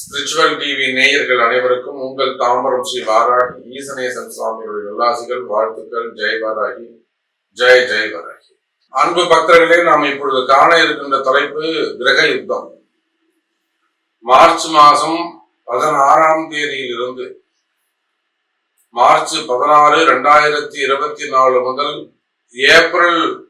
Spiritual TV நேயர்கள் அனைவருக்கும் உங்கள் தாம்பரம் ஸ்ரீ வாராகி ஈசனேசன் சுவாமியுடைய நல்லாசிகள் வாழ்த்துக்கள். ஜெய் வாராகி ஜெய் ஜெய் வாராகி. அன்பு பக்தர்களே நாம் இப்பொழுது காண இருக்கின்ற தலைப்பு கிரக யுத்தம். மார்ச் மாதம் பதினாறாம் தேதியிலிருந்து மார்ச் பதினாறு ரெண்டாயிரத்தி இருபத்தி நாலு முதல் ஏப்ரல்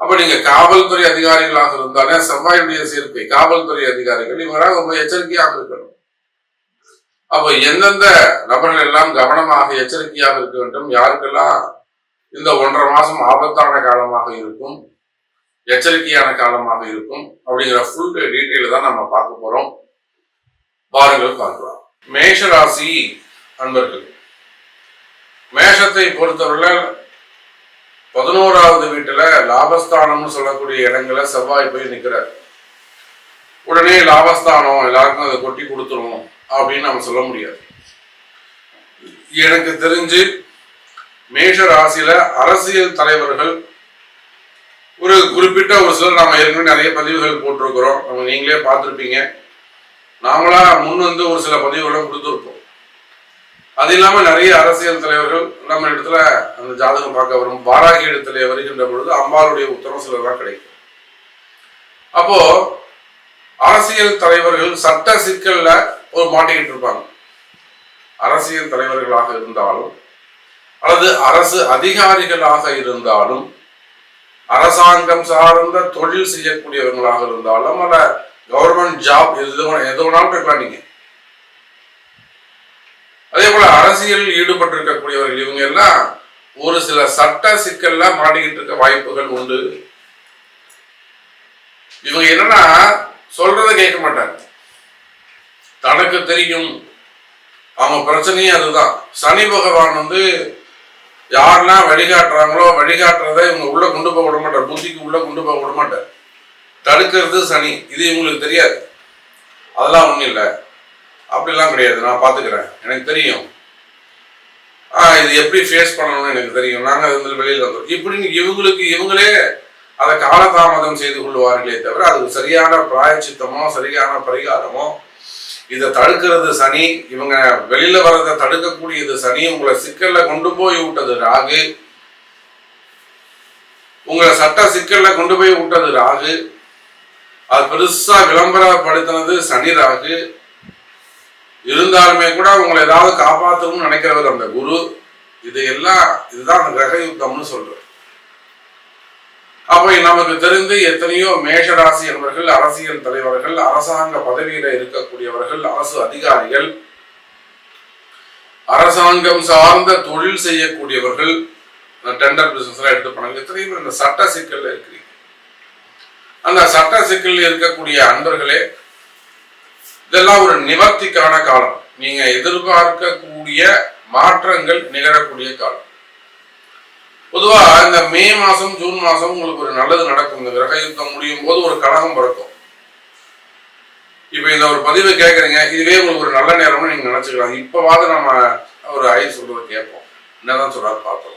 அப்ப நீங்க காவல்துறை அதிகாரிகளாக இருந்தாலே செவ்வாயுடைய சேர்க்கை காவல்துறை அதிகாரிகள் இவராக ரொம்ப எச்சரிக்கையாக இருக்கணும். அப்ப எந்தெந்த நபர்கள் எல்லாம் கவனமாக எச்சரிக்கையாக இருக்க வேண்டும்? யாருக்கெல்லாம் இந்த ஒன்றரை மாசம் ஆபத்தான காலமாக இருக்கும்? எச்சரிக்கையான காலமாக இருக்கும்? அப்படிங்கிற ஃபுல் டீட்டெயில் தான் நம்ம பார்க்க போறோம். பாருங்கள் பார்க்கலாம். மேஷ ராசி அன்பர்கள் மேஷத்தை பொறுத்தவரை பதினோராவது வீட்டுல லாபஸ்தானம்னு சொல்லக்கூடிய இடங்கள செவ்வாய் போய் நிக்கிறார். உடனே லாபஸ்தானம் எல்லாருக்கும் அதை கொட்டி கொடுத்துரும் அப்படின்னு நம்ம சொல்ல முடியாது. எனக்கு தெரிஞ்சு மேஷ ராசியில அரசியல் தலைவர்கள் ஒரு குறிப்பிட்ட ஒரு சிலர் நாம ஏற்கனவே நிறைய பதிவுகள் போட்டிருக்கிறோம். நம்ம நீங்களே பார்த்துருப்பீங்க. நாமளா முன் வந்து ஒரு சில பதிவுகளை கொடுத்துருப்போம். அது இல்லாம நிறைய அரசியல் தலைவர்கள் நம்ம இடத்துல அந்த ஜாதகம் பார்க்க வரும். வாராகி இடத்துல வருகின்ற பொழுது அம்பாளுடைய உத்தரவு சிலர்தான் கிடைக்கும். அப்போ அரசியல் தலைவர்கள் சட்ட சிக்கல்ல ஒரு மாட்டிக்கிட்டு இருப்பாங்க. அரசியல் தலைவர்களாக இருந்தாலும் அல்லது அரசு அதிகாரிகளாக இருந்தாலும் அரசாங்கம் சார்ந்த தொழில் செய்யக்கூடியவங்களாக இருந்தாலும் அல்ல கவர்மெண்ட் ஜாப் எது எது வேணாலும் இருக்கலாம் நீங்க. அதே போல அரசியலில் ஈடுபட்டிருக்கக்கூடியவர்கள் இவங்க எல்லாம் ஒரு சில சட்ட சிக்கல்ல மாட்டிக்கிட்டு இருக்க வாய்ப்புகள் உண்டு. இவங்க என்னன்னா சொல்றதை கேட்க மாட்டாங்க. தனக்கு தெரியும். அவங்க பிரச்சனையே அதுதான். சனி பகவான் வந்து யாரெல்லாம் வழிகாட்டுறாங்களோ வழிகாட்டுறதை இவங்க உள்ள கொண்டு போக விட மாட்டார். புத்திக்கு உள்ள கொண்டு போக விட மாட்டார். தடுக்கிறது சனி. இது இவங்களுக்கு தெரியாது. அதெல்லாம் ஒன்றும் இல்லை. அப்படிலாம் கிடையாது நான் பார்த்துக்கிறேன். எனக்கு தெரியும். ஆ இது எப்படி ஃபேஸ் பண்ணணும்னு எனக்கு தெரியும். நாங்கள் வந்து வெளியில் வந்தோம். இப்படின்னு இவங்களுக்கு இவங்களே அதை காலதாமதம் செய்து கொள்வார்களே தவிர அதுக்கு சரியான பிராயச்சித்தமோ சரியான பரிகாரமோ இதை தடுக்கிறது சனி இவங்க வெளியில வர்றதை தடுக்கக்கூடியது சனி உங்களை சிக்கல்ல கொண்டு போய் விட்டது ராகு. உங்களை சட்ட சிக்கல்ல கொண்டு போய் விட்டது ராகு. அது பெருசா விளம்பரப்படுத்தினது சனி ராகு. இருந்தாலுமே கூட உங்களை ஏதாவது காப்பாற்றணும்னு நினைக்கிறவர் அந்த குரு. இதையெல்லாம் இதுதான் அந்த கிரக யுத்தம்னு சொல்றேன் அப்போ நமக்கு தெரிந்து எத்தனையோ மேஷராசி என்பவர்கள் அரசியல் தலைவர்கள் அரசாங்க பதவியில இருக்கக்கூடியவர்கள் அரசு அதிகாரிகள் அரசாங்கம் சார்ந்த தொழில் செய்யக்கூடியவர்கள் டெண்டர் பிசினஸ் எடுத்து பண்ணாங்க எத்தனையோ இந்த சட்ட சிக்கல்ல இருக்கிறீங்க. அந்த சட்ட சிக்கலில் இருக்கக்கூடிய அன்பர்களே இதெல்லாம் ஒரு நிவர்த்திக்கான காலம். நீங்க எதிர்பார்க்கக்கூடிய மாற்றங்கள் நிகழக்கூடிய காலம். பொதுவா இந்த மே மாசம் ஜூன் மாசம் உங்களுக்கு ஒரு நல்லது நடக்கும். இந்த கிரக யுத்தம் முடியும் போது ஒரு கழகம் பிறக்கும். இப்ப இந்த ஒரு பதிவை கேட்குறீங்க இதுவே உங்களுக்கு ஒரு நல்ல நேரம்னு நீங்க நினைச்சுக்கலாம். இப்பவாது நம்ம ஒரு ஐ சொல்றதை கேட்போம். என்னதான் சொல்றாரு பார்த்தோம்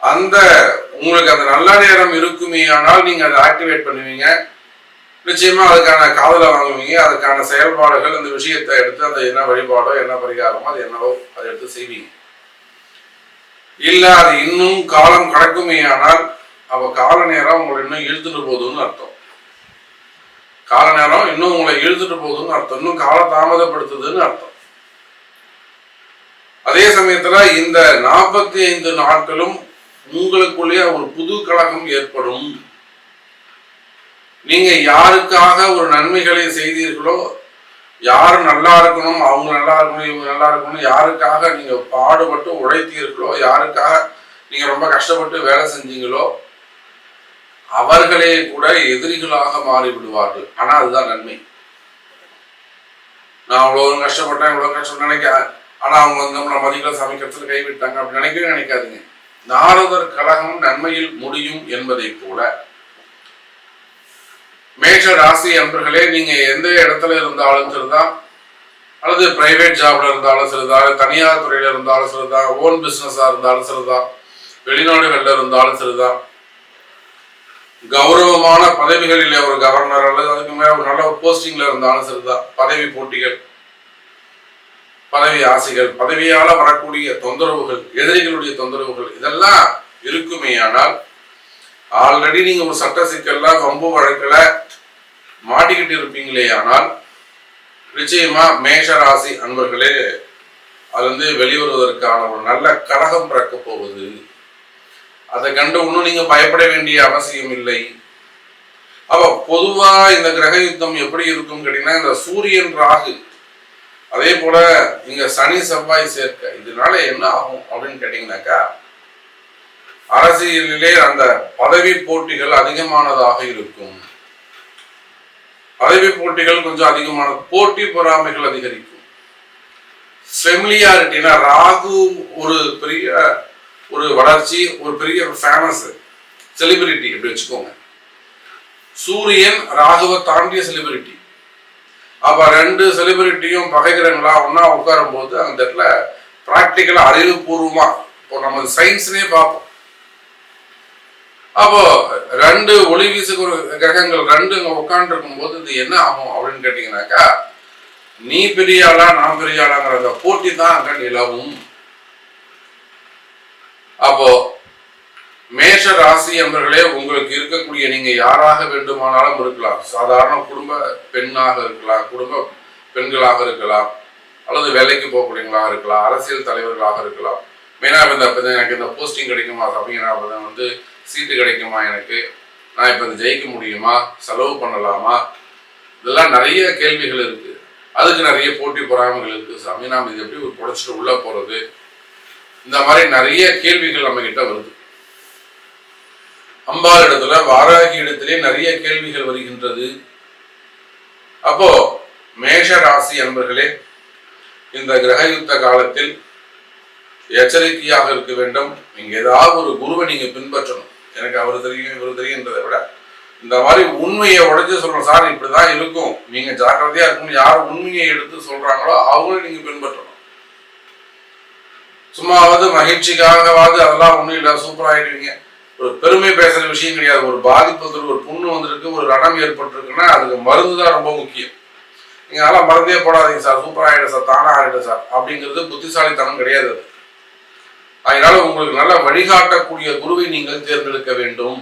அந்த உங்களுக்கு அந்த நல்ல நேரம் இருக்குமே ஆனால் நீங்க அதை ஆக்டிவேட் பண்ணுவீங்க. நிச்சயமா அதுக்கான காதலை வாங்குவீங்க அதுக்கான செயல்பாடுகள் அந்த விஷயத்தை எடுத்து அந்த என்ன வழிபாடோ என்ன பரிகாரமோ அது என்னவோ அதை எடுத்து செய்வீங்க. இல்ல அது இன்னும் காலம் கடக்குமே ஆனால் அப்ப கால நேரம் உங்களை இன்னும் இழுத்துட்டு போகுதுன்னு அர்த்தம். கால நேரம் இன்னும் உங்களை இழுத்துட்டு போகுதுன்னு அர்த்தம். இன்னும் கால தாமதப்படுத்துதுன்னு அர்த்தம். அதே சமயத்துல இந்த நாற்பத்தி ஐந்து நாட்களும் உங்களுக்குள்ளேயே ஒரு புது கழகம் ஏற்படும். நீங்க யாருக்காக ஒரு நன்மைகளை செய்தீர்களோ யார் நல்லா இருக்கணும் அவங்க நல்லா இருக்கணும் இவங்க நல்லா இருக்கணும் யாருக்காக நீங்க பாடுபட்டு உழைத்தீர்களோ யாருக்காக நீங்க ரொம்ப கஷ்டப்பட்டு வேலை செஞ்சீங்களோ அவர்களே கூட எதிரிகளாக மாறி விடுவார்கள் ஆனா அதுதான் நன்மை. நான் அவ்வளவு கஷ்டப்பட்டேன் இவ்வளவு கஷ்டம் நினைக்க ஆனா அவங்க வந்து நம்மளை மதிக்கல சமைக்கிறதுல கைவிட்டாங்க அப்படி நினைக்கவே நினைக்காதீங்க. நாரதர் கழகம் நன்மையில் முடியும் என்பதை போல மேஷ ராசி அன்பர்களே நீங்க எந்த இடத்துல இருந்தாலும் சரிதான். அல்லது பிரைவேட் ஜாப்ல இருந்தாலும் சரிதான். தனியார் துறையில இருந்தாலும் சரிதான். ஓன் பிசினஸா இருந்தாலும் சரிதான். வெளிநாடுகள்ல இருந்தாலும் சரிதான். கௌரவமான பதவிகளில் ஒரு கவர்னர் அல்லது அதுக்கு மேல ஒரு நல்ல போஸ்டிங்ல இருந்தாலும் சரிதான். பதவி போட்டிகள் பதவி ஆசைகள் பதவியால வரக்கூடிய தொந்தரவுகள் எதிரிகளுடைய தொந்தரவுகள் இதெல்லாம் இருக்குமே. ஆனால் ஆல்ரெடி நீங்க ஒரு சட்ட சிக்கல்ல வம்பு வழக்கில் மாட்டிக்கிட்டு இருப்பீங்களே ஆனால் நிச்சயமா மேஷ ராசி அன்பர்களே அது வந்து வெளிவருவதற்கான ஒரு நல்ல கழகம் பிறக்க போகுது. அதை கண்டு ஒன்றும் நீங்க பயப்பட வேண்டிய அவசியம் இல்லை. அப்ப பொதுவா இந்த கிரக யுத்தம் எப்படி இருக்கும் கேட்டீங்கன்னா இந்த சூரியன் ராகு அதே போல இங்க சனி செவ்வாய் சேர்க்க இதனால என்ன ஆகும் அப்படின்னு கேட்டீங்கன்னாக்கா அரசியலிலே அந்த பதவி போட்டிகள் அதிகமானதாக இருக்கும். பதவி போட்டிகள் கொஞ்சம் அதிகமான போட்டி பொறாமைகள் அதிகரிக்கும். ஃபெமிலியாரிட்டினா ராகு ஒரு பெரிய ஒரு வளர்ச்சி ஒரு பெரிய ஃபேமஸ் செலிபிரிட்டி அப்படி வச்சுக்கோங்க. சூரியன் ராகுவை தாண்டிய செலிபிரிட்டி அப்ப ரெண்டு செலிபிரிட்டியும் பகைக்கிறவங்களா ஒன்னா உட்காரும் போது அந்த இடத்துல பிராக்டிக்கலா அறிவுபூர்வமா இப்போ நம்ம சயின்ஸ்னே பார்ப்போம். அப்போ ரெண்டு ஒளி வீசுகிற கிரகங்கள் ரெண்டு உட்காந்து இருக்கும்போது இது என்ன ஆகும் அப்படின்னு கேட்டீங்கன்னாக்கா நீ பெரிய ஆளா நான் பெரிய ஆளாங்கிற அந்த போட்டி தான் அங்க நிலவும். அப்போ மேஷ ராசி என்பர்களே உங்களுக்கு இருக்கக்கூடிய நீங்க யாராக வேண்டுமானாலும் இருக்கலாம். சாதாரண குடும்ப பெண்ணாக இருக்கலாம் குடும்ப பெண்களாக இருக்கலாம் அல்லது வேலைக்கு போகக்கூடியவங்களாக இருக்கலாம் அரசியல் தலைவர்களாக இருக்கலாம். மெயினாக இந்த எனக்கு இந்த போஸ்டிங் கிடைக்குமா அப்படிங்கிற வந்து சீட்டு கிடைக்குமா எனக்கு? நான் இப்போ இதை ஜெயிக்க முடியுமா? செலவு பண்ணலாமா? இதெல்லாம் நிறைய கேள்விகள் இருக்கு. அதுக்கு நிறைய போட்டி பொறாமைகள் இருக்கு. சாமி நாம் இது எப்படி புடைச்சிட்டு உள்ள போறது? இந்த மாதிரி நிறைய கேள்விகள் நம்ம கிட்ட வருது. அம்பாள் இடத்துல வாராகி இடத்திலே நிறைய கேள்விகள் வருகின்றது. அப்போ மேஷ ராசி அன்பர்களே இந்த கிரகயுத்த காலத்தில் எச்சரிக்கையாக இருக்க வேண்டும். நீங்க ஏதாவது ஒரு குருவை நீங்க பின்பற்றணும். எனக்கு அவர் தெரியும் இவர் தெரியுன்றதை விட இந்த மாதிரி உண்மையை உடைச்சு சொல்ற சார் இப்படிதான் இருக்கும். நீங்க ஜாக்கிரதையா இருக்கணும். யார் உண்மையை எடுத்து சொல்றாங்களோ அவங்களும் நீங்க பின்பற்றணும். சும்மாவது மகிழ்ச்சிக்காகவாது அதெல்லாம் ஒன்றும் இல்லை. சூப்பராயிடுவீங்க ஒரு பெருமை பேசுற விஷயம் கிடையாது. ஒரு பாதிப்பு ஒரு புண்ணு வந்திருக்கு. ஒரு ரணம் ஏற்பட்டிருக்குன்னா அதுக்கு மருந்து தான் ரொம்ப முக்கியம். நீங்க அதெல்லாம் மருந்தே போடாதீங்க சார். Super sir. தானா ஆகிடும் சார். அப்படிங்கிறது புத்திசாலித்தனம் கிடையாது அது. அதனால உங்களுக்கு நல்ல வழிகாட்டக்கூடிய குருவை நீங்கள் தேர்ந்தெடுக்க வேண்டும்.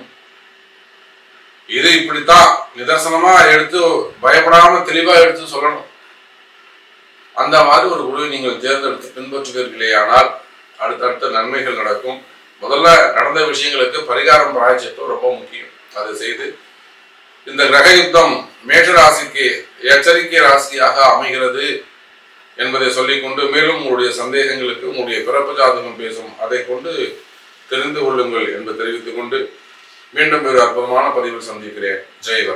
இது இப்படித்தான் நிதர்சனமா எடுத்து பயப்படாம தெளிவா எடுத்து சொல்லணும். அந்த மாதிரி ஒரு குருவை நீங்கள் தேர்ந்தெடுத்து பின்பற்றுவீர்களேயானால் அடுத்தடுத்த நன்மைகள் நடக்கும். முதல்ல நடந்த விஷயங்களுக்கு பரிகாரம் பிராய்ச்சித்தம் ரொம்ப முக்கியம். அதை செய்து இந்த கிரக யுத்தம் மேஷ ராசிக்கு எச்சரிக்கை ராசியாக அமைகிறது. என்பதை சொல்லிக்கொண்டு மேலும் உங்களுடைய சந்தேகங்களுக்கு உங்களுடைய பிறப்பு ஜாதகம் பேசும் அதை கொண்டு தெரிந்து கொள்ளுங்கள் என்று தெரிவித்துக் கொண்டு மீண்டும் ஒரு அற்புதமான பதிவில் சந்திக்கிறேன். ஜெய்